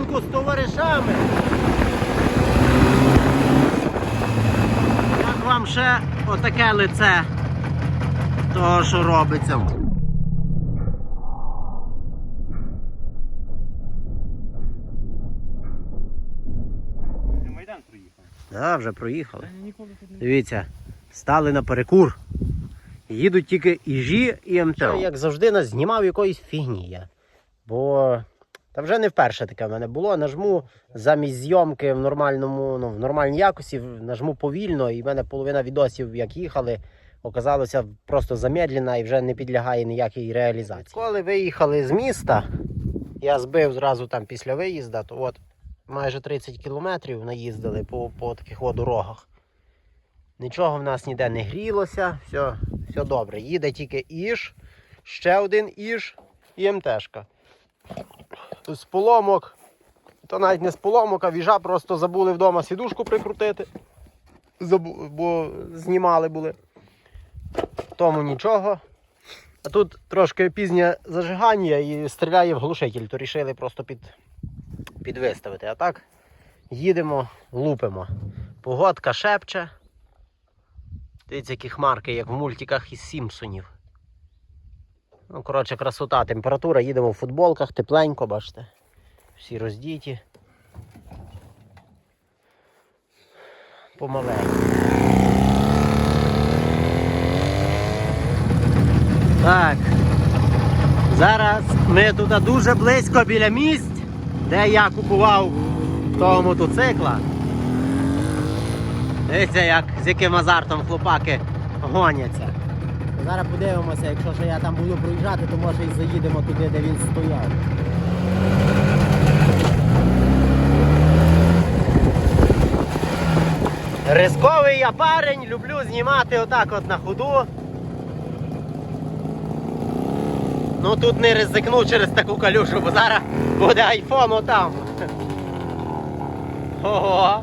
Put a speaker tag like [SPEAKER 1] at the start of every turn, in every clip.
[SPEAKER 1] прогулянку з товаришами. Як вам ще отаке лице того, що робиться?
[SPEAKER 2] Майдан проїхав.
[SPEAKER 1] Так, вже проїхали. Дивіться, стали на перекур. Їдуть тільки іжі і МТО. Як завжди, нас знімав якоїсь фігні я. Бо та вже не вперше таке в мене було. Нажму замість зйомки в нормальному, ну, в нормальній якості, нажму повільно, і в мене половина відосів, як їхали, оказалося просто замедлена і вже не підлягає ніякій реалізації. Коли виїхали з міста, я збив зразу там після виїзду, то от майже 30 кілометрів наїздили по, по таких дорогах. Нічого в нас ніде не грілося, все, все добре. Їде тільки Іж, ще один Іж і МТшка. З поломок, то навіть не з поломок, а віжа просто забули вдома сідушку прикрутити. Забу... Бо знімали були. Тому нічого. А тут трошки пізнє зажигання і стріляє в глушитель, то рішили просто під, підвиставити. А так їдемо, лупимо. Погодка шепче. Дивіться, які хмарки, як в мультиках із Сімпсонів. Ну, коротше, красота, температура, їдемо в футболках, тепленько, бачите. Всі роздіті. Помаленьку. Так. Зараз ми тут дуже близько біля місць, де я купував того мотоцикла. Дивіться, як з яким азартом хлопаки гоняться. Зараз подивимося, якщо ж я там буду проїжджати, то може і заїдемо туди, де він стояв. Рисковий я парень, люблю знімати отак от на ходу. Ну тут не ризикну через таку калюшу, бо зараз буде айфон отам. Ого.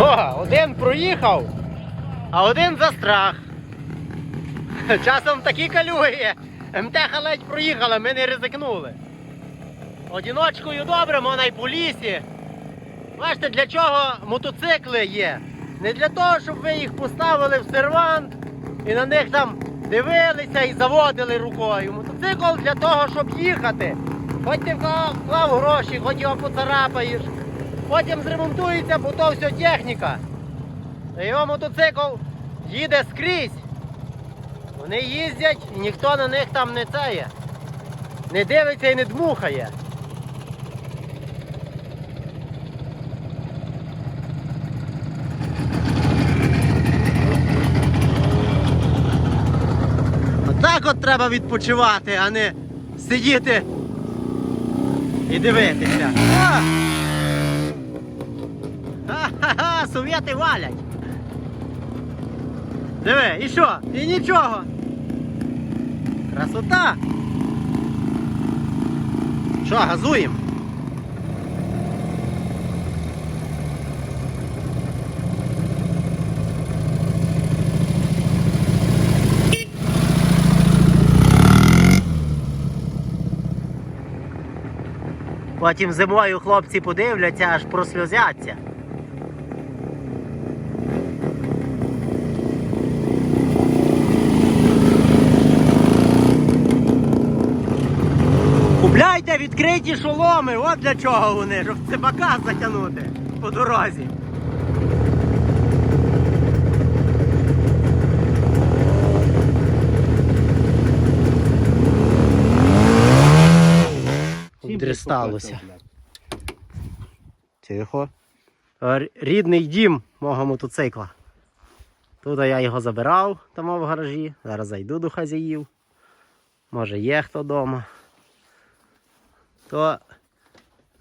[SPEAKER 1] О, один проїхав, а один застрах. Часом такі калюги є. МТХ ледь проїхала, ми не ризикнули. Одіночкою добре, можна й по лісі. Бачите, для чого мотоцикли є? Не для того, щоб ви їх поставили в сервант і на них там дивилися і заводили рукою. Мотоцикл для того, щоб їхати. Хоч ти вклав гроші, хоч його поцарапаєш. Потім зремонтується, бо то все техніка. Його мотоцикл їде скрізь. Вони їздять і ніхто на них там не цеє. Не дивиться і не дмухає. Отак от треба відпочивати, а не сидіти і дивитися. Ха-ха-ха, совєти валять. Диви, і що? І нічого. Красота. Що, газуємо? Потім зимою хлопці подивляться, аж просльозяться. Купляйте відкриті шоломи, от для чого вони, щоб цибака затягнути по дорозі. Дресталося. Тихо. Рідний дім мого мотоцикла. Тут я його забирав, там в гаражі. Зараз зайду до хазяїв. Може є хто вдома. То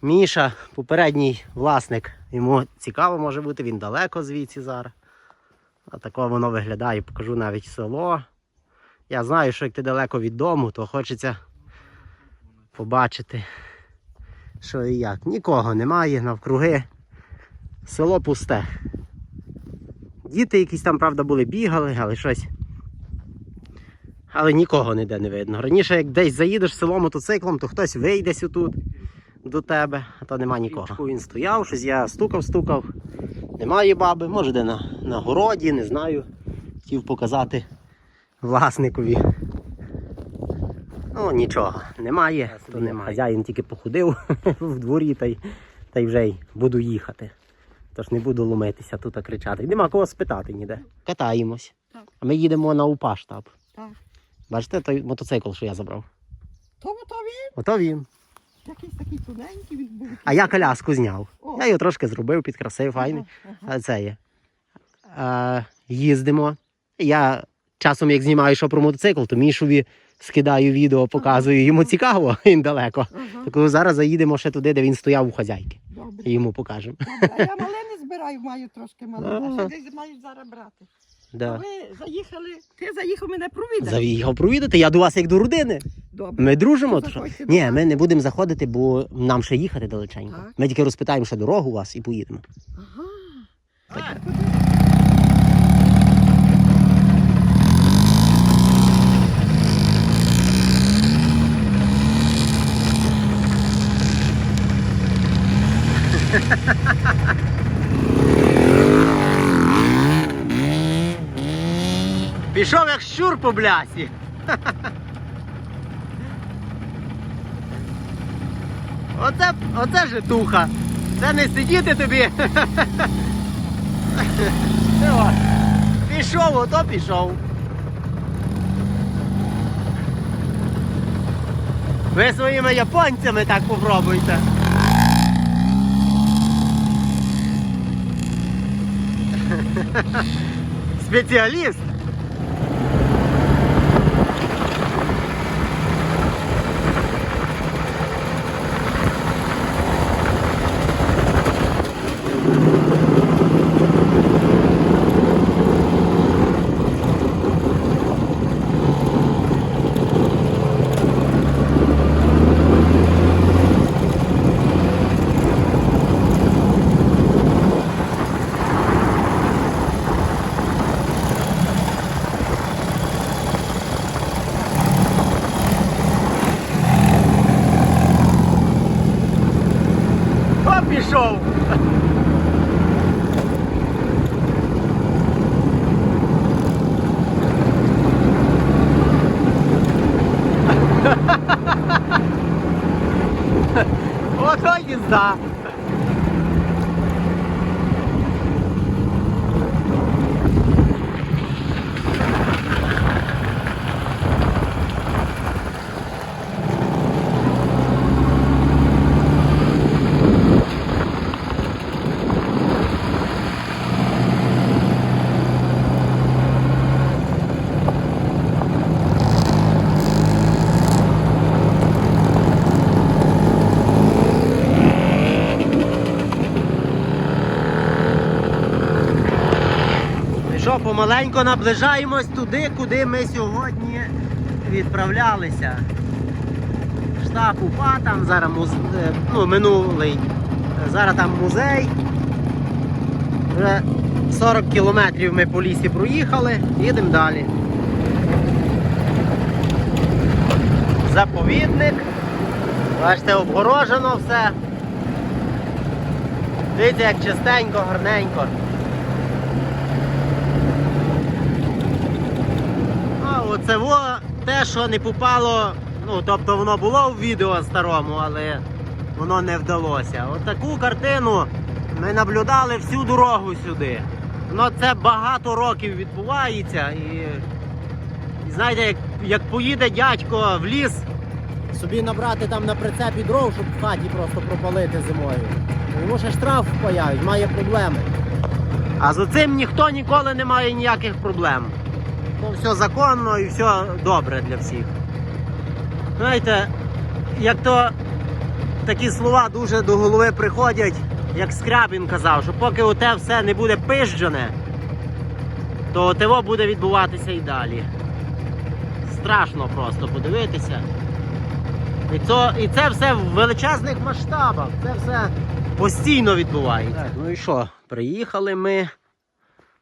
[SPEAKER 1] Міша, попередній власник, йому цікаво може бути, він далеко звідси зараз. А тако воно виглядає, покажу навіть село. Я знаю, що як ти далеко від дому, то хочеться побачити, що і як. Нікого немає навкруги. Село пусте. Діти якісь там, правда, були, бігали, але щось. Але нікого ніде не видно. Раніше, як десь заїдеш село мотоциклом, то хтось вийде тут до тебе, а то нема нікого. Він стояв, щось я стукав, стукав. Немає баби, може де на, на городі, не знаю. Хотів показати власникові. Ну, нічого, немає, то немає. Хазяїн тільки походив в дворі та й, та й вже й буду їхати. Тож не буду ломитися тут кричати. Нема кого спитати ніде. Катаємось.
[SPEAKER 2] Так.
[SPEAKER 1] А ми їдемо на УПА штаб.
[SPEAKER 2] Так.
[SPEAKER 1] Бачите той мотоцикл, що я забрав?
[SPEAKER 2] Тому то він
[SPEAKER 1] Ото він.
[SPEAKER 2] якийсь такий тоненький, він був.
[SPEAKER 1] А я коляску зняв.
[SPEAKER 2] О.
[SPEAKER 1] Я його трошки зробив, підкрасив, файний.
[SPEAKER 2] Ага, ага.
[SPEAKER 1] Це є. А, їздимо. Я часом, як знімаю що про мотоцикл, то Мішові скидаю відео, показую. Йому цікаво, він далеко.
[SPEAKER 2] Ага,
[SPEAKER 1] Так зараз заїдемо ще туди, де він стояв у хазяйки.
[SPEAKER 2] Добре.
[SPEAKER 1] І йому покажемо.
[SPEAKER 2] Добре. А я малини збираю, маю трошки малини.
[SPEAKER 1] Ага.
[SPEAKER 2] Десь мають зараз брати. А
[SPEAKER 1] Да.
[SPEAKER 2] ви заїхали, ти заїхав мене провідати.
[SPEAKER 1] Заїхав провідати, я до вас як до родини.
[SPEAKER 2] Добре.
[SPEAKER 1] Ми дружимо.
[SPEAKER 2] То
[SPEAKER 1] що?
[SPEAKER 2] заходьте
[SPEAKER 1] Ні, ми не будемо заходити, бо нам ще їхати далеченько.
[SPEAKER 2] Так.
[SPEAKER 1] Ми тільки розпитаємо ще дорогу у вас і поїдемо.
[SPEAKER 2] Ага.
[SPEAKER 1] Так.
[SPEAKER 2] А, куди?
[SPEAKER 1] Пішов як щур по блясі. Оце, оце житуха. Це не сидіти тобі. Пішов, ото пішов. Ви своїми японцями так попробуйте. Спеціаліст. О, пішов. Ото їзда. І що, помаленько наближаємось туди, куди ми сьогодні відправлялися. Штаб УПА, там зараз муз... е, ну, минулий. Зараз там музей. Вже 40 кілометрів ми по лісі проїхали, їдемо далі. Заповідник. Бачите, обгорожено все. Дивіться, як чистенько, гарненько. А оце во те, що не попало, ну тобто воно було в відео старому, але воно не вдалося. Отаку картину ми наблюдали всю дорогу сюди. Ну це багато років відбувається і, і знаєте, як, як поїде дядько в ліс собі набрати там на прицепі дров, щоб в хаті просто пропалити зимою. Йому ще штраф впаяють, має проблеми. А з оцим ніхто ніколи не має ніяких проблем. Ну, все законно і все добре для всіх. Знаєте, як то такі слова дуже до голови приходять, як Скрябін казав, що поки оте все не буде пижджене, то ТВО буде відбуватися і далі. Страшно просто подивитися. І, то, і це все в величезних масштабах. Це все постійно відбувається. ну і що? Приїхали ми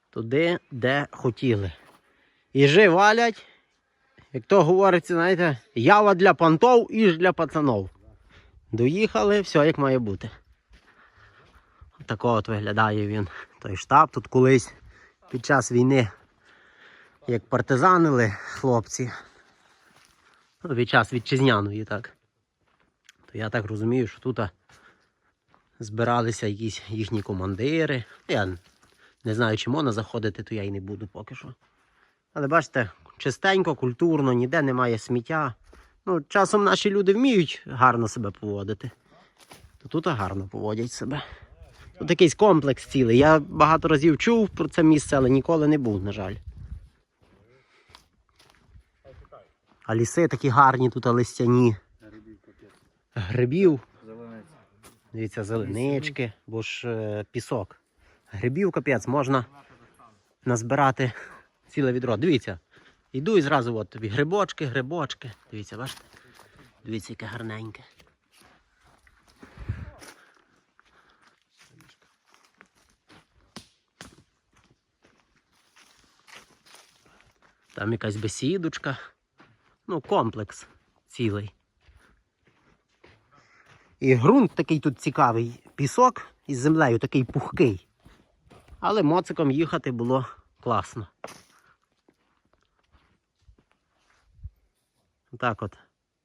[SPEAKER 1] туди, де хотіли. Іжи валять, як то говориться, знаєте, ява для пантов, іж для пацанов. Доїхали, все як має бути. Такого от виглядає він. Той штаб тут колись під час війни, як партизанили хлопці. Ну, під час вітчизняної, так. То я так розумію, що тут збиралися якісь їхні командири. Я не знаю, чи можна заходити, то я й не буду поки що. Але бачите, чистенько, культурно, ніде немає сміття. Ну, часом наші люди вміють гарно себе поводити. То тут гарно поводять себе. Тут якийсь комплекс цілий. Я багато разів чув про це місце, але ніколи не був, на жаль. А ліси такі гарні тут а листяні. Грибів. Дивіться, зеленички, бо ж е, пісок. Грибів капець можна назбирати ціле відро. Дивіться. Йду і зразу от тобі грибочки, грибочки. Дивіться, бачите? Дивіться, яке гарненьке. Там якась бесідочка. Ну, комплекс цілий. І ґрунт такий тут цікавий. Пісок із землею такий пухкий. Але моциком їхати було класно. Так от.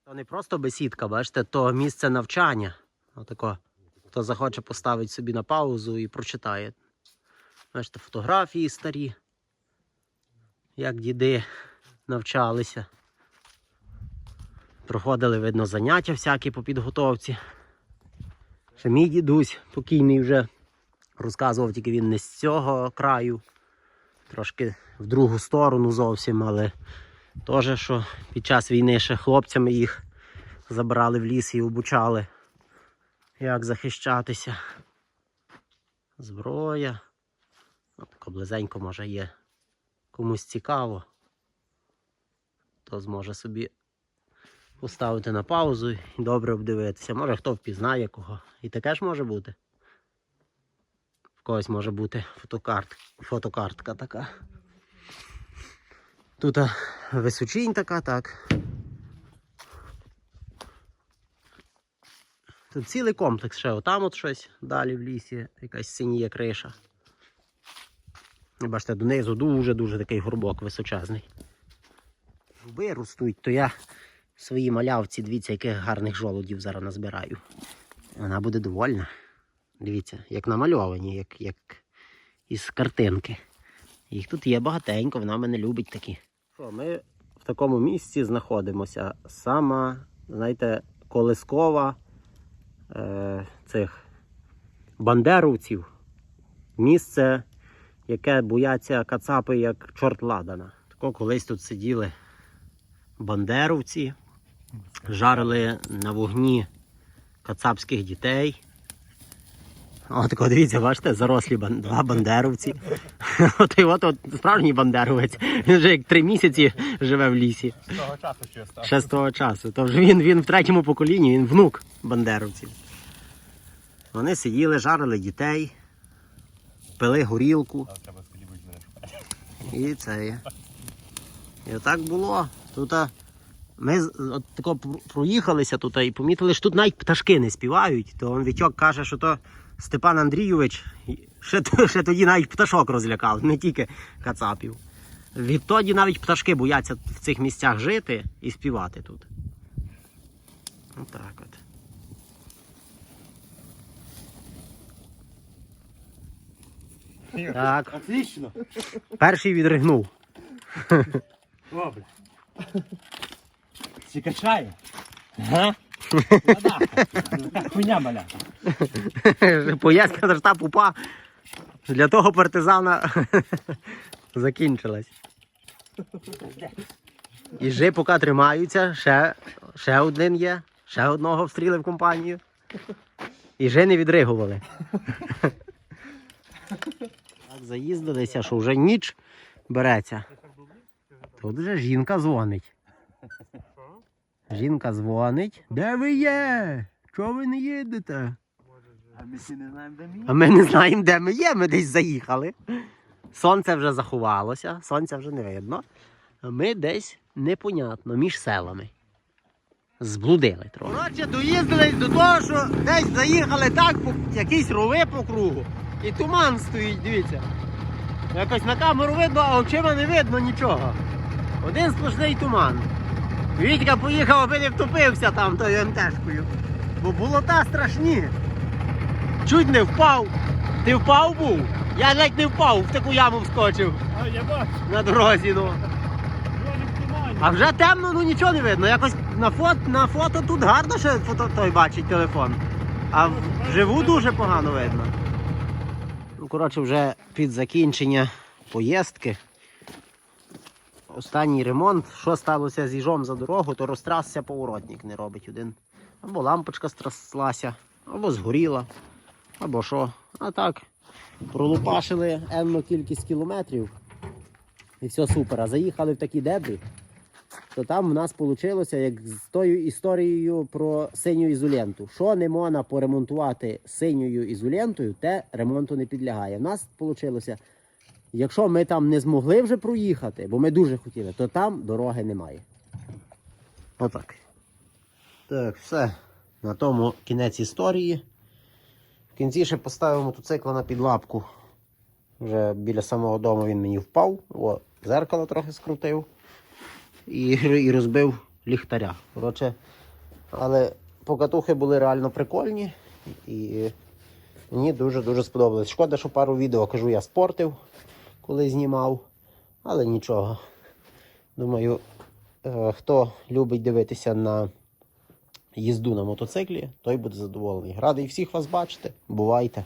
[SPEAKER 1] То не просто бесідка, бачите, то місце навчання. Отако. Хто захоче поставити собі на паузу і прочитає. Бачите, фотографії старі. Як діди навчалися. Проходили, видно, заняття всякі по підготовці. Ще мій дідусь покійний вже розказував, тільки він не з цього краю, трошки в другу сторону зовсім, але теж, що під час війни ще хлопцями їх забрали в ліс і обучали, як захищатися. Зброя. Тако близенько може є. Комусь цікаво, то зможе собі поставити на паузу і добре обдивитися. Може хто впізнає кого. І таке ж може бути. В когось може бути фотокарт, фотокартка така. Тут височінь така, так. Тут цілий комплекс ще отам от щось далі в лісі, якась синіє криша. Бачите, донизу дуже-дуже такий горбок височезний. Дуби ростуть, то я в своїй малявці, дивіться, яких гарних жолудів зараз назбираю. Вона буде довольна. Дивіться, як намальовані, як, як із картинки. Їх тут є багатенько, вона мене любить такі. Ми в такому місці знаходимося. Сама, знаєте, колискова е, цих бандеровців. Місце, яке бояться кацапи, як чорт ладана. Тако колись тут сиділи бандеровці, жарили на вогні кацапських дітей. От дивіться, бачите, зарослі бан- два бандеровці. От і от, от справжній бандеровець. Він вже як три місяці живе в лісі.
[SPEAKER 3] З того часу ще став.
[SPEAKER 1] Ще з того часу. То вже він, він в третьому поколінні, він внук бандеровців. Вони сиділи, жарили дітей, пили горілку. І це є. І отак було. Тут ми от тако проїхалися тут і помітили, що тут навіть пташки не співають. То он Вітьок каже, що то Степан Андрійович ще, ще тоді навіть пташок розлякав, не тільки кацапів. Відтоді навіть пташки бояться в цих місцях жити і співати тут. Отак от. Так,
[SPEAKER 3] Отлично.
[SPEAKER 1] перший відригнув.
[SPEAKER 3] Добре. Всі качає. Хуйня маляка.
[SPEAKER 1] Поїздка до штаб УПА для того партизана закінчилась. Іжи поки тримаються, ще, ще один є, ще одного встріли в компанію. Іжи не відригували. Так заїздилися, що вже ніч береться. Тут вже жінка дзвонить. Жінка дзвонить. Де ви є? Чого ви не їдете?
[SPEAKER 3] А ми не знаємо, де мій.
[SPEAKER 1] А ми не знаємо, де ми є, ми десь заїхали. Сонце вже заховалося, сонця вже не видно. А ми десь непонятно, між селами. Зблудили трохи. Коротше, доїздились до того, що десь заїхали так, по якісь рови по кругу. І туман стоїть, дивіться. Якось на камеру видно, а очима не видно нічого. Один сплошний туман. Вітька поїхав, аби не втопився там тою МТшкою. Бо болота страшні. Чуть не впав. Ти впав був? Я ледь не впав, в таку яму вскочив
[SPEAKER 3] А, я бачу.
[SPEAKER 1] на дорозі. Ну. А вже темно, ну нічого не видно. Якось на фото, на фото тут гарно ще фото той бачить телефон. А вживу дуже погано видно. Ну, коротше, вже під закінчення поїздки. Останній ремонт. Що сталося з їжом за дорогу, то розтрасся поворотник не робить один. Або лампочка страслася, або згоріла, або що. А так, пролупашили енну кількість кілометрів. І все супер. А заїхали в такі дебрі, то там в нас вийшло як з тою історією про синю ізоленту. Що не можна поремонтувати синьою ізолентою, те ремонту не підлягає. В нас вийшло, якщо ми там не змогли вже проїхати, бо ми дуже хотіли, то там дороги немає. Отак. Так, все. На тому кінець історії. В кінці ще поставив мотоцикл на підлапку. Вже біля самого дому він мені впав. О, зеркало трохи скрутив і, і розбив ліхтаря. Коротше, але покатухи були реально прикольні і мені дуже-дуже сподобалось. Шкода, що пару відео кажу, я спортив, коли знімав, але нічого. Думаю, е, хто любить дивитися на їзду на мотоциклі, той буде задоволений. Радий всіх вас бачити. Бувайте!